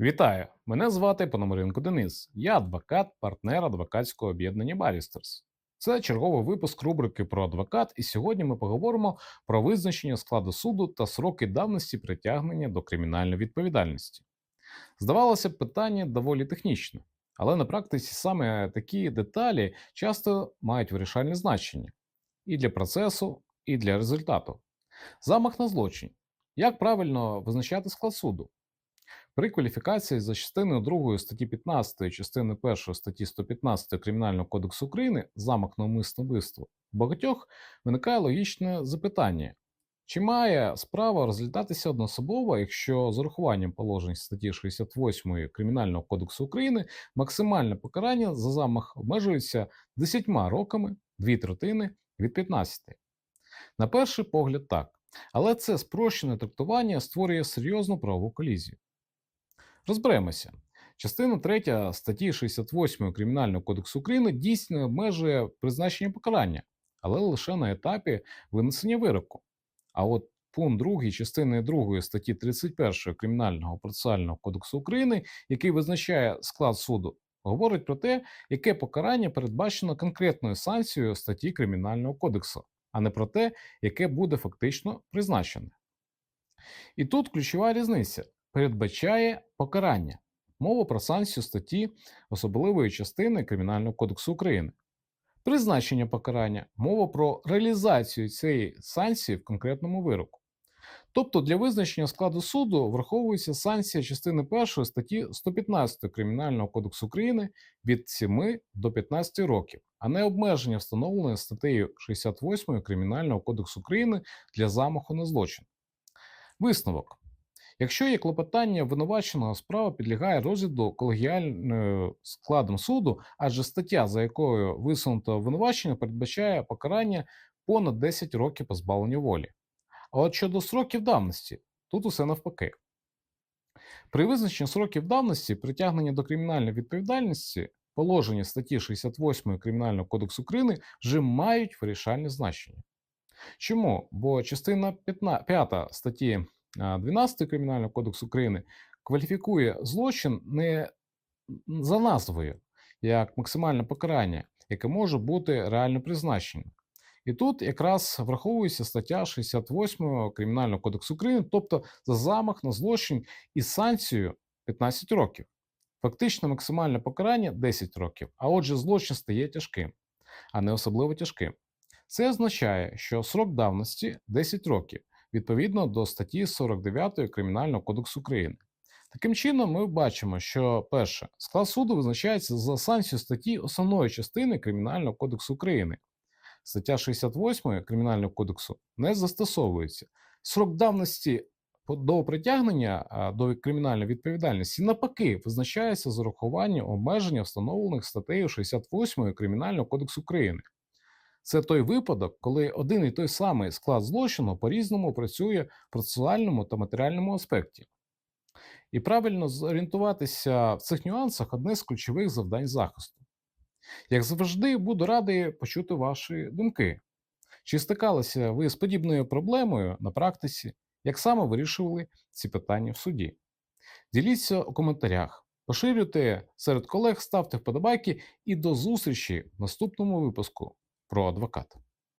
Вітаю! Мене звати Пономаренко Денис. Я адвокат, партнер адвокатського об'єднання Барістерс. Це черговий випуск рубрики про адвокат, і сьогодні ми поговоримо про визначення складу суду та сроки давності притягнення до кримінальної відповідальності. Здавалося б, питання доволі технічне, але на практиці саме такі деталі часто мають вирішальне значення і для процесу, і для результату. Замах на злочин. Як правильно визначати склад суду? При кваліфікації за частиною 2 статті 15, частини 1 статті 115 Кримінального кодексу України замах на умисне вбивство багатьох виникає логічне запитання: чи має справа розглядатися одноособово, якщо з урахуванням положень статті 68 Кримінального кодексу України максимальне покарання за замах обмежується 10 роками, 2 третини від 15? На перший погляд, так. Але це спрощене трактування створює серйозну правову колізію. Розберемося. Частина 3 статті 68 Кримінального кодексу України дійсно обмежує призначення покарання, але лише на етапі винесення вироку. А от пункт 2 частини 2 статті 31 Кримінального процесуального кодексу України, який визначає склад суду, говорить про те, яке покарання передбачено конкретною санкцією статті Кримінального кодексу, а не про те, яке буде фактично призначене. І тут ключова різниця передбачає покарання. Мова про санкцію статті особливої частини Кримінального кодексу України. Призначення покарання мова про реалізацію цієї санкції в конкретному вироку. Тобто для визначення складу суду враховується санкція частини 1 статті 115 Кримінального кодексу України від 7 до 15 років, а не обмеження, встановлене статтею 68 Кримінального кодексу України для замаху на злочин. Висновок. Якщо є клопотання винуваченого, справа підлягає розгляду колегіальним складом суду, адже стаття, за якою висунуто обвинувачення, передбачає покарання понад 10 років позбавлення волі. А от щодо сроків давності, тут усе навпаки. При визначенні сроків давності притягнення до кримінальної відповідальності положення статті 68 Кримінального кодексу України вже мають вирішальне значення. Чому? Бо частина 5 статті 12 Кримінального кодексу України кваліфікує злочин не за назвою як максимальне покарання, яке може бути реально призначеним. І тут якраз враховується стаття 68 Кримінального кодексу України, тобто за замах на злочин із санкцією 15 років. Фактично максимальне покарання 10 років, а отже, злочин стає тяжким, а не особливо тяжким. Це означає, що срок давності 10 років, відповідно до статті 49 Кримінального кодексу України. Таким чином, ми бачимо, що перше, склад суду визначається за санкцією статті основної частини Кримінального кодексу України. Стаття 68 Кримінального кодексу не застосовується. Срок давності до притягнення до кримінальної відповідальності навпаки визначається з урахуванням обмеження, встановлених статтею 68 Кримінального кодексу України. Це той випадок, коли один і той самий склад злочину по-різному працює в процесуальному та матеріальному аспекті. І правильно зорієнтуватися в цих нюансах одне з ключових завдань захисту. Як завжди, буду радий почути ваші думки. Чи стикалися ви з подібною проблемою на практиці, як саме вирішували ці питання в суді? Діліться у коментарях, поширюйте серед колег, ставте вподобайки і до зустрічі в наступному випуску про адвоката.